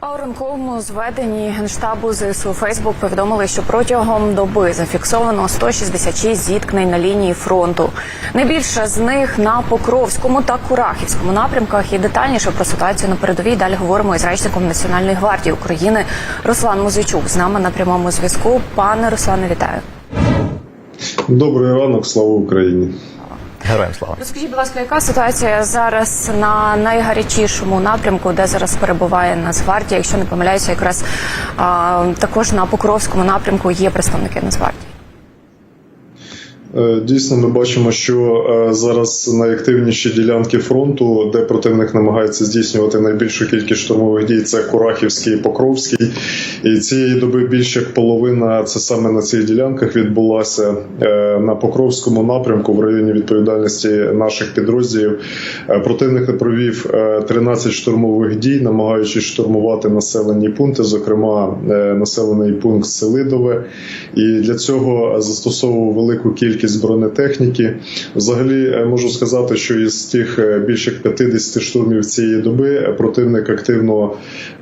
А у ранковому зведенні генштабу ЗСУ Фейсбук повідомили, що протягом доби зафіксовано 166 зіткнень на лінії фронту. Найбільше з них на Покровському та Курахівському напрямках. І детальніше про ситуацію на передовій далі говоримо із речником Національної гвардії України Руслан Музичук. З нами на прямому зв'язку. Пане Руслане, вітаю. Добрий ранок, слава Україні. Героям слава. Розкажіть, будь ласка, яка ситуація зараз на найгарячішому напрямку, де зараз перебуває Нацгвардія? Якщо не помиляюся, якраз а, також на Покровському напрямку є представники Нацгвардії. Е, Дійсно, ми бачимо, що е, зараз найактивніші ділянки фронту, де противник намагається здійснювати найбільшу кількість штурмових дій, це Курахівський і Покровський. І цієї доби більше як половина це саме на цих ділянках відбулася Е, на Покровському напрямку в районі відповідальності наших підрозділів. Противник провів е, 13 штурмових дій, намагаючись штурмувати населені пункти, зокрема населений пункт Селидове. І для цього застосовував велику кількість бронетехніки. Взагалі е, можу сказати, що із тих е, більше як 50 штурмів цієї доби е, противник активно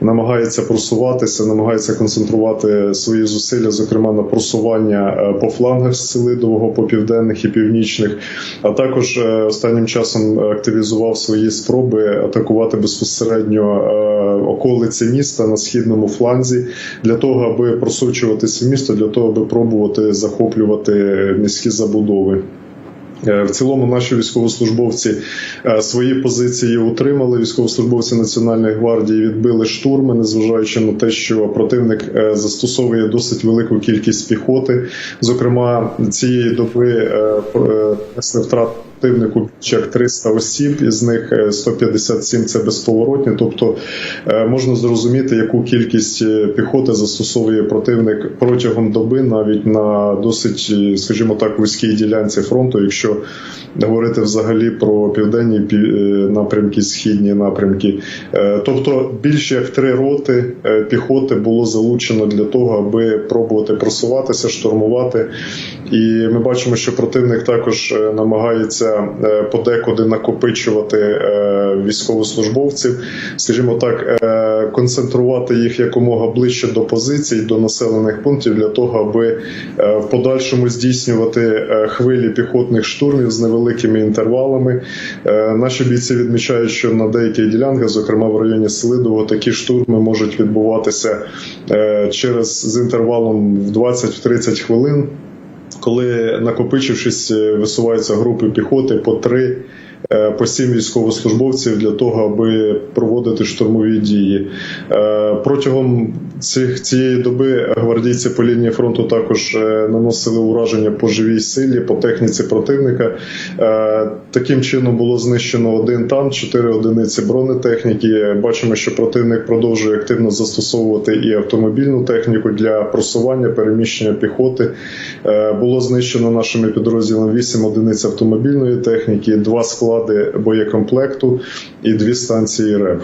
намагається просуватися, намагається концентрувати свої зусилля, зокрема на просування по флангах Селидового, по південних і північних. А також останнім часом активізував свої спроби атакувати безпосередньо околиці міста на східному фланзі для того, аби просочуватися в місто, для того, аби пробувати захоплювати міські забудови. Е, В цілому наші військовослужбовці е, свої позиції утримали. Військовослужбовці Національної гвардії відбили штурми, незважаючи на те, що противник е, застосовує досить велику кількість піхоти. Зокрема, цієї доби втрат противнику більше як 300 осіб, із них е, 157 – це безповоротні. Тобто е, можна зрозуміти, яку кількість е, піхоти застосовує противник протягом доби, навіть на досить, е, скажімо так, вузькій ділянці фронту, якщо говорити взагалі про південні пі- е, напрямки, східні напрямки. Е, Тобто більше як три роти е, піхоти було залучено для того, аби пробувати просуватися, штурмувати. І ми бачимо, що противник також е, намагається е, подекуди накопичувати е, військовослужбовців, скажімо так, е, концентрувати їх якомога ближче до позицій, до населених пунктів для того, аби в подальшому здійснювати хвилі піхотних штурмів з невеликими інтервалами. Наші бійці відмічають, що на деяких ділянках, зокрема в районі Селидового, такі штурми можуть відбуватися через з інтервалом в 20-30 хвилин коли накопичившись, е, висуваються групи піхоти по три. Е, По сім військовослужбовців для того, аби проводити штурмові дії Е, протягом цих цієї доби гвардійці по лінії фронту також е, наносили ураження по живій силі, по техніці противника. Таким чином було знищено один танк, чотири одиниці бронетехніки. Бачимо, що противник продовжує активно застосовувати і автомобільну техніку для просування, переміщення піхоти. Було знищено нашими підрозділами 8 одиниць автомобільної техніки, два склади боєкомплекту і дві станції РЕБ.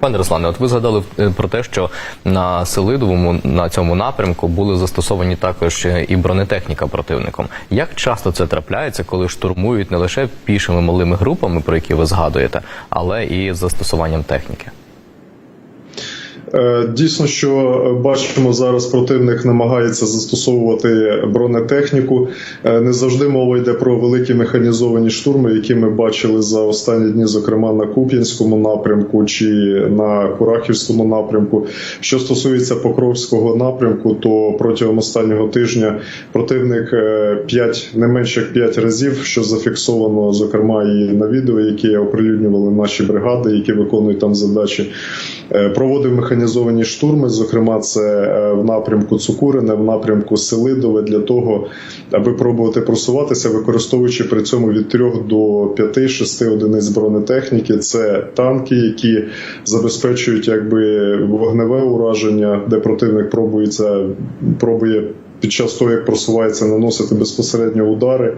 Пане Руслане, от ви згадали е, про те, що на Селидовому на цьому напрямку були застосовані також е, і бронетехніка противником. Як часто це трапляється, коли штурмують не лише пішими малими групами, про які ви згадуєте, але і з застосуванням техніки? Е, Дійсно, що е, бачимо зараз, противник намагається застосовувати бронетехніку. Е, Не завжди мова йде про великі механізовані штурми, які ми бачили за останні дні, зокрема на Куп'янському напрямку чи на Курахівському напрямку. Що стосується Покровського напрямку, то протягом останнього тижня противник 5, не менше як 5 разів, що зафіксовано, зокрема, і на відео, які оприлюднювали наші бригади, які виконують там задачі, е, проводив механізовані штурми. Зокрема, це е, в напрямку Цукурине, в напрямку Селидове, для того, аби пробувати просуватися, використовуючи при цьому від 3 до 5-6 одиниць бронетехніки. Це танки, які забезпечують якби вогневе ураження, де противник пробується, пробує. Під час того, як просувається, наносити безпосередньо удари,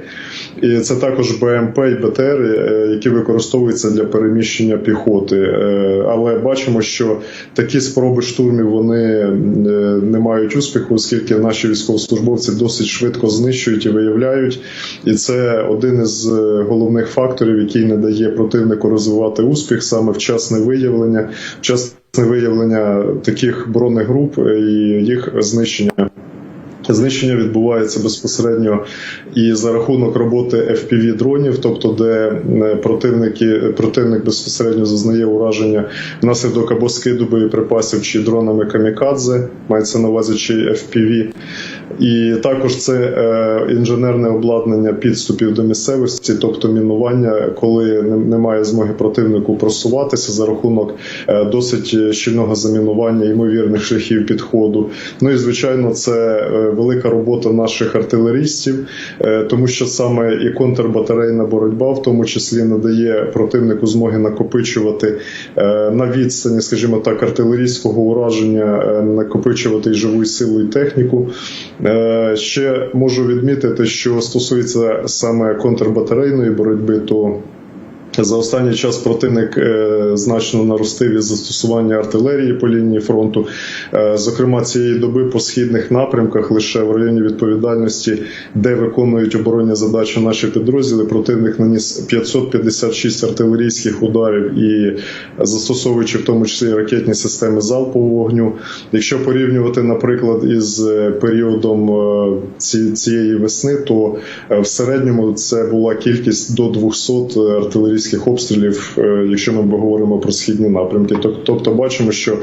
і це також БМП і БТР, е, які використовуються для переміщення піхоти. Е, Але бачимо, що такі спроби штурмів вони е, не мають успіху, оскільки наші військовослужбовці досить швидко знищують і виявляють. І це один із головних факторів, який не дає противнику розвивати успіх, саме вчасне виявлення, вчасне виявлення таких бронних груп і їх знищення. Знищення відбувається безпосередньо і за рахунок роботи fpv дронів, тобто де е, противники противник безпосередньо зазнає ураження внаслідок або скиду боєприпасів чи дронами камікадзе, мається на увазі чи FPV. І також це е, інженерне обладнання підступів до місцевості, тобто мінування, коли немає змоги противнику просуватися за рахунок е, досить щільного замінування ймовірних шляхів підходу. Ну і звичайно, це велика робота наших артилерістів, е, тому що саме і контрбатарейна боротьба, в тому числі, надає противнику змоги накопичувати е, на відстані, скажімо так, артилерійського ураження, е, накопичувати і живу силу і техніку. Ще можу відмітити, що стосується саме контрбатарейної боротьби, то за останній час противник е, значно наростив із застосування артилерії по лінії фронту. Е, зокрема, цієї доби по східних напрямках лише в районі відповідальності, де виконують оборонні задачі наші підрозділи, противник наніс 556 артилерійських ударів і застосовуючи в тому числі ракетні системи залпового вогню. Якщо порівнювати, наприклад, із е, періодом цієї весни, то в середньому це була кількість до 200 артилерійських обстрілів, е, якщо ми говоримо про східні напрямки. Тоб- Тобто бачимо, що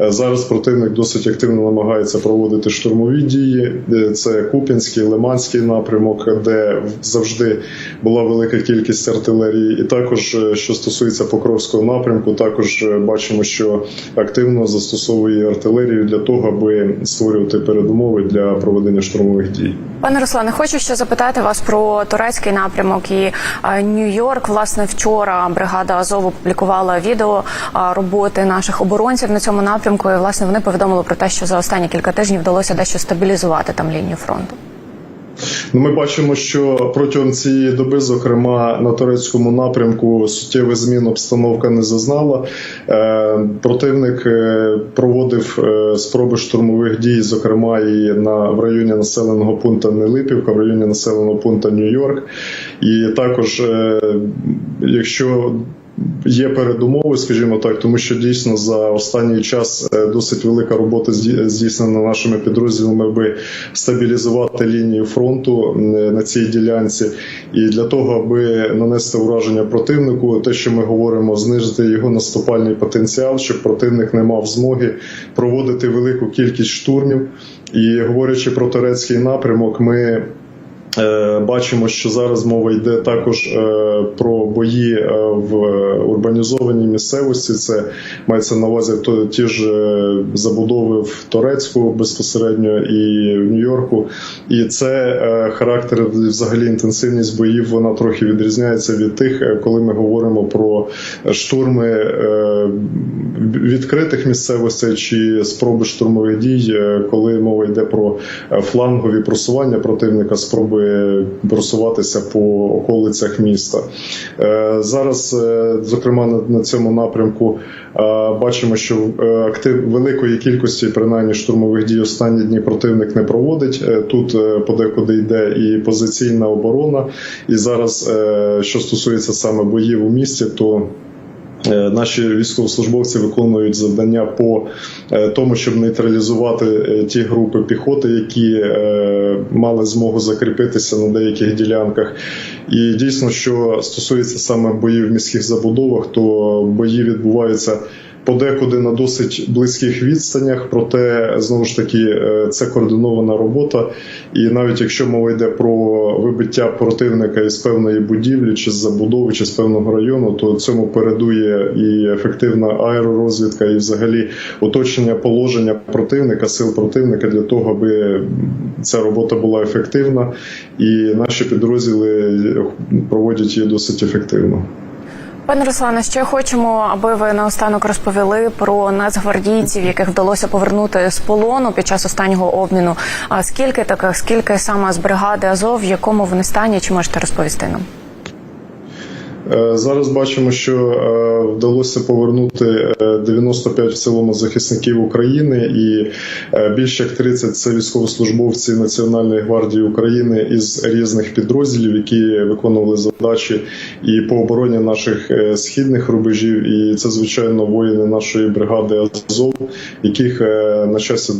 е, зараз противник досить активно намагається проводити штурмові дії. Е, Це Куп'янський, Лиманський напрямок, де завжди була велика кількість артилерії. І також, що стосується Покровського напрямку, також бачимо, що активно застосовує артилерію для того, аби створювати передумови для проведення штурмових дій. Пане Руслане, хочу ще запитати вас про турецький напрямок і Нью-Йорк. Власне, вчора бригада Азову опублікувала відео роботи наших оборонців на цьому напрямку. І власне вони повідомили про те, що за останні кілька тижнів вдалося дещо стабілізувати там лінію фронту. Ну, ми бачимо, що протягом цієї доби, зокрема на турецькому напрямку, суттєвих змін обстановка не зазнала. Е, противник е, проводив е, спроби штурмових дій, зокрема і на в районі населеного пункту Нелипівка, в районі населеного пункту Нью-Йорк. І також, якщо Є передумови, скажімо так, тому що дійсно за останній час е, досить велика робота здійснена нашими підрозділами, аби стабілізувати лінію фронту на цій ділянці. І для того, аби нанести ураження противнику, те, що ми говоримо, знизити його наступальний потенціал, щоб противник не мав змоги проводити велику кількість штурмів. І говорячи про турецький напрямок, ми Бачимо, що зараз мова йде також е, про бої е, в урбанізованій місцевості. Це мається на увазі то ті ж е, забудови в Торецьку безпосередньо і в Нью-Йорку. І це е, характер, взагалі інтенсивність боїв, вона трохи відрізняється від тих, е, коли ми говоримо про штурми е, відкритих місцевостей чи спроби штурмових дій, е, коли мова йде про е, флангові просування противника, спроби просуватися по околицях міста. Е, Зараз, е, зокрема, на- цьому напрямку е, бачимо, що е, актив великої кількості, принаймні штурмових дій, останні дні противник не проводить. Е, Тут е, подекуди йде і позиційна оборона. І зараз, е, що стосується саме боїв у місті, то Е, Наші військовослужбовці виконують завдання по е, тому, щоб нейтралізувати е, ті групи піхоти, які е, мали змогу закріпитися на деяких ділянках. І дійсно, що стосується саме боїв в міських забудовах, то бої відбуваються. Подекуди на досить близьких відстанях, проте знову ж таки е, це координована робота. І навіть якщо мова йде про вибиття противника із певної будівлі, чи з забудови, чи з певного району, то цьому передує і ефективна аеророзвідка, і взагалі оточення положення противника, сил противника для того, аби ця робота була ефективна, і наші підрозділи проводять її досить ефективно. Пане Руслане, ще хочемо, аби ви наостанок розповіли про нацгвардійців, яких вдалося повернути з полону під час останнього обміну. А скільки таких, скільки саме з бригади Азов, в якому вони стані, чи можете розповісти нам? Е, Зараз бачимо, що е, вдалося повернути е, 95 в цілому захисників України, і е, більше як 30 – це військовослужбовці Національної гвардії України із різних підрозділів, які виконували задачі і по обороні наших е, східних рубежів. І це звичайно воїни нашої бригади Азов, яких е, на щастя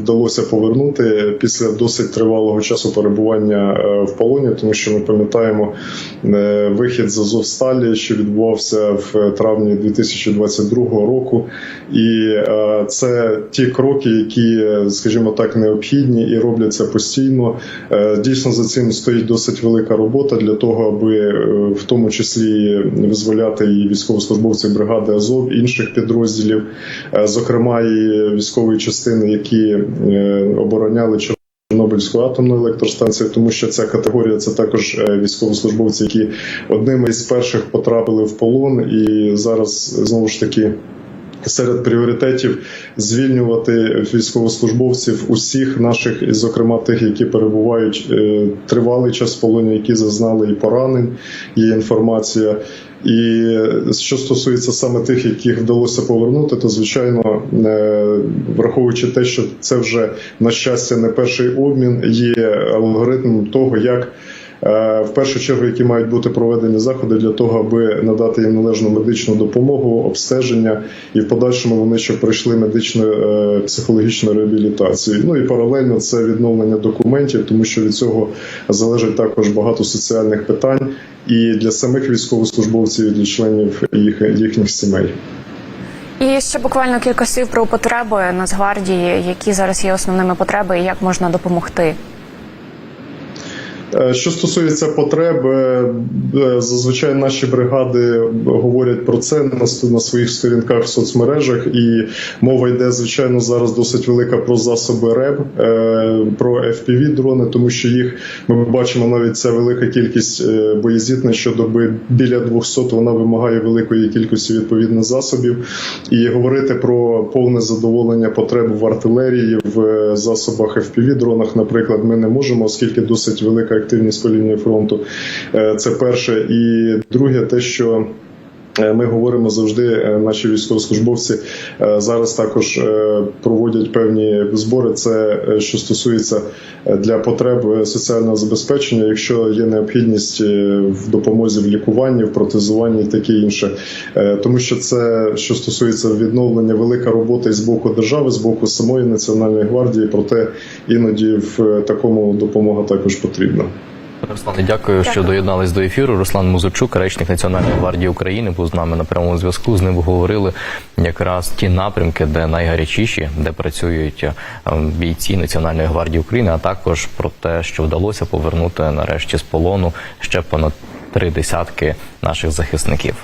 вдалося повернути після досить тривалого часу перебування е, в полоні, тому що ми пам'ятаємо е, вихід з Азовсталі, що відбувався в травні 2022 року. І е, це ті кроки, які, скажімо так, необхідні і робляться постійно. Е, Дійсно, за цим стоїть досить велика робота для того, аби е, в тому числі визволяти і військовослужбовців бригади Азов, інших підрозділів, зокрема і військової частини, які обороняли Чорнобильську атомну електростанцію, тому що ця категорія це також е, військовослужбовці, які одними із перших потрапили в полон, і зараз знову ж таки. Серед пріоритетів звільнювати військовослужбовців усіх наших, і зокрема тих, які перебувають е, тривалий час в полоні, які зазнали і поранень. Є інформація. І що стосується саме тих, яких вдалося повернути, то звичайно, е, враховуючи те, що це вже на щастя не перший обмін, є алгоритм того, як в першу чергу, які мають бути проведені заходи для того, аби надати їм належну медичну допомогу, обстеження, і в подальшому вони ще пройшли медичну е, психологічну реабілітацію. Ну і паралельно це відновлення документів, тому що від цього залежить також багато соціальних питань і для самих військовослужбовців, і для членів їх їхніх сімей. І ще буквально кілька слів про потреби Нацгвардії, які зараз є основними потреби, і як можна допомогти. Е, Що стосується потреб, е, е, зазвичай наші бригади говорять про це на своїх сторінках в соцмережах, і мова йде звичайно зараз досить велика про засоби РЕБ, про fpv дрони, тому що їх ми бачимо навіть ця велика кількість боєзітна щодоби біля 200, вона вимагає великої кількості відповідних засобів. І говорити про повне задоволення потреб в артилерії, в засобах fpv дронах, наприклад, ми не можемо, оскільки досить велика активність по лінії фронту. Е, Це перше. І друге, те, що Ми говоримо завжди, е, наші військовослужбовці е, зараз також е, проводять певні збори. Це е, що стосується е, для потреб е, соціального забезпечення, якщо є необхідність е, в допомозі в лікуванні, в протезуванні і таке інше. Е, Тому що це що стосується відновлення, велика робота і з боку держави, з боку самої національної гвардії, проте іноді в е, такому допомога також потрібна. Руслане, дякую, що Дякую. доєднались до ефіру. Руслан Музичук, речник Національної гвардії України, був з нами на прямому зв'язку. З ним говорили якраз ті напрямки, де найгарячіші, де працюють е, бійці Національної гвардії України, а також про те, що вдалося повернути нарешті з полону ще понад три десятки наших захисників.